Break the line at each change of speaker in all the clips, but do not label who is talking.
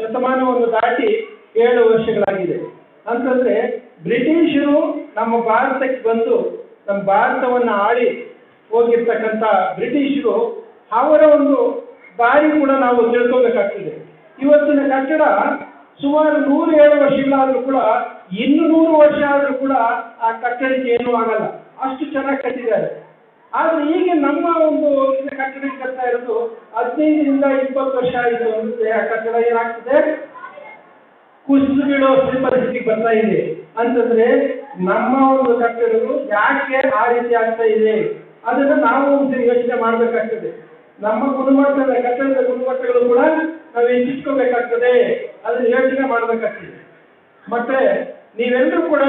ಶತಮಾನವನ್ನು ದಾಟಿ ಏಳು ವರ್ಷಗಳಾಗಿದೆ. ಅಂತಂದ್ರೆ ಬ್ರಿಟಿಷರು ನಮ್ಮ ಭಾರತಕ್ಕೆ ಬಂದು ನಮ್ಮ ಭಾರತವನ್ನು ಆಳಿ ಹೋಗಿರ್ತಕ್ಕಂಥ ಬ್ರಿಟಿಷರು ಅವರ ಒಂದು ದಾರಿ ಕೂಡ ನಾವು ತಿಳ್ಕೊಬೇಕಾಗ್ತದೆ. ಇವತ್ತಿನ ಕಟ್ಟಡ ಸುಮಾರು ನೂರು ಏಳು ವರ್ಷಗಳಾದರೂ ಕೂಡ ಇನ್ನು ನೂರು ವರ್ಷ ಆದರೂ ಕೂಡ ಆ ಕಟ್ಟಡಕ್ಕೆ ಏನೂ ಆಗಲ್ಲ. ಅಷ್ಟು ಚೆನ್ನಾಗಿ ಕಟ್ಟಿದ್ದಾರೆ. ಆದ್ರೆ ಈಗ ನಮ್ಮ ಒಂದು ಕಟ್ಟಡ ಕಟ್ತಾ ಇರೋದು ಹದಿನೈದರಿಂದ ಇಪ್ಪತ್ತು ವರ್ಷ ಆಯಿತು ಅಂದ್ರೆ ಆ ಕಟ್ಟಡ ಏನಾಗ್ತದೆ? ಕುಸಿದು ಬೀಳೋ ಪರಿಸ್ಥಿತಿಗೆ ಬರ್ತಾ ಇದೆ. ಅಂತಂದ್ರೆ ನಮ್ಮ ಒಂದು ಕಟ್ಟಡಗಳು ಯಾಕೆ ಆ ರೀತಿ ಆಗ್ತಾ ಇದೆ? ಅದನ್ನ ನಾವು ಒಂದು ಯೋಚನೆ ಮಾಡಬೇಕಾಗ್ತದೆ. ನಮ್ಮ ಗುಣಮಟ್ಟದ ಕಟ್ಟಡದ ಗುಣಮಟ್ಟಗಳು ಕೂಡ ನಾವು ಹೆಚ್ಚಿಸ್ಕೋಬೇಕಾಗ್ತದೆ. ಅದನ್ನ ಯೋಚನೆ ಮಾಡಬೇಕಾಗ್ತದೆ. ಮತ್ತೆ ನೀವೆಲ್ಲರೂ ಕೂಡ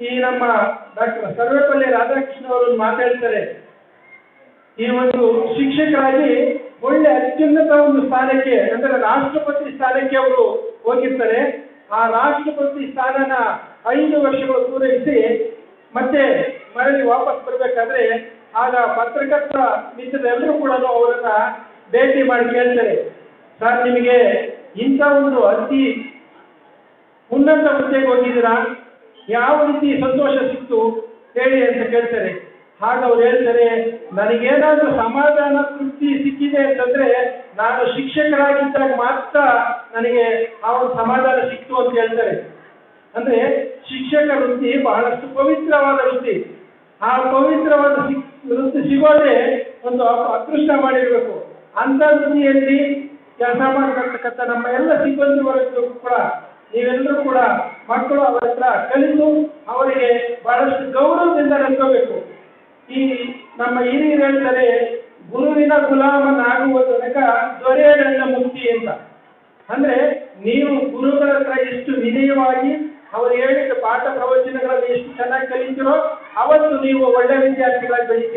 ಈ ನಮ್ಮ ಡಾಕ್ಟರ್ ಸರ್ವೇಪಲ್ಲಿ ರಾಧಾಕೃಷ್ಣ ಅವರು ಮಾತಾಡ್ತಾರೆ ಈ ಒಂದು ಶಿಕ್ಷಕರಾಗಿ ಒಳ್ಳೆ ಅತ್ಯುನ್ನತ ಒಂದು ಸ್ಥಾನಕ್ಕೆ, ಅಂದರೆ ರಾಷ್ಟ್ರಪತಿ ಸ್ಥಾನಕ್ಕೆ ಅವರು ಹೋಗಿರ್ತಾರೆ. ಆ ರಾಷ್ಟ್ರಪತಿ ಸ್ಥಾನನ ಐದು ವರ್ಷಗಳು ಪೂರೈಸಿ ಮತ್ತೆ ಮರಳಿ ವಾಪಸ್ ಬರಬೇಕಾದ್ರೆ ಆಗ ಪತ್ರಕರ್ತ ಮಿತ್ರರೆಲ್ಲರೂ ಕೂಡ ಅವರನ್ನ ಭೇಟಿ ಮಾಡಿ ಕೇಳ್ತಾರೆ. ಸರ್, ನಿಮಗೆ ಇಂಥ ಒಂದು ಅತಿ ಉನ್ನತ ಹುದ್ದೆಗೆ ಹೋಗಿದ್ದೀರಾ? ಯಾವ ರೀತಿ ಸಂತೋಷ ಸಿಕ್ತು? ಹೇಳಿ ಅಂತ ಕೇಳ್ತಾರೆ. ಆಗ ಅವ್ರು ಹೇಳ್ತಾರೆ, ನನಗೇನಾದ್ರೂ ಸಮಾಧಾನ, ತೃಪ್ತಿ ಸಿಕ್ಕಿದೆ ಅಂತಂದ್ರೆ ನಾನು ಶಿಕ್ಷಕರಾಗಿದ್ದಾಗ ಮಾತ್ರ ನನಗೆ ಆ ಒಂದು ಸಮಾಧಾನ ಸಿಕ್ತು ಅಂತ ಹೇಳ್ತಾರೆ. ಅಂದ್ರೆ ಶಿಕ್ಷಕ ವೃತ್ತಿ ಬಹಳಷ್ಟು ಪವಿತ್ರವಾದ ವೃತ್ತಿ. ಆ ಪವಿತ್ರವಾದ ವೃತ್ತಿ ಸಿಗೋದೇ ಒಂದು ಅದೃಷ್ಟ ಮಾಡಿರ್ಬೇಕು. ಅಂತ ವೃತ್ತಿಯಲ್ಲಿ ಕೆಲಸ ಮಾಡತಕ್ಕಂಥ ನಮ್ಮ ಎಲ್ಲ ಸಿಬ್ಬಂದಿ ವರ್ಗದವರು ಕೂಡ, ನೀವೆಲ್ಲರೂ ಕೂಡ ಮಕ್ಕಳು ಅವರ ಹತ್ರ ಕಲಿತು ಅವರಿಗೆ ಬಹಳಷ್ಟು ಗೌರವದಿಂದ ನಡ್ಕೋಬೇಕು. ಈ ನಮ್ಮ ಹಿರಿಯರು ಹೇಳ್ತಾರೆ, ಗುರುವಿನ ಗುಲಾಮನಾಗುವ ತನಕ ದೊರೆಯಗಣ್ಣ ಮುಕ್ತಿ ಅಂತ. ಅಂದ್ರೆ ನೀವು ಗುರುಗಳ ಹತ್ರ ಎಷ್ಟು ವಿನಯವಾಗಿ ಅವರು ಹೇಳಿದ ಪಾಠ ಪ್ರವಚನಗಳಲ್ಲಿ ಎಷ್ಟು ಚೆನ್ನಾಗಿ ಕಲಿತೀರೋ, ಅವತ್ತು ನೀವು ಒಳ್ಳೆ ವಿದ್ಯಾರ್ಥಿಗಳಾಗಿ ಬೆಳಿತೀರ.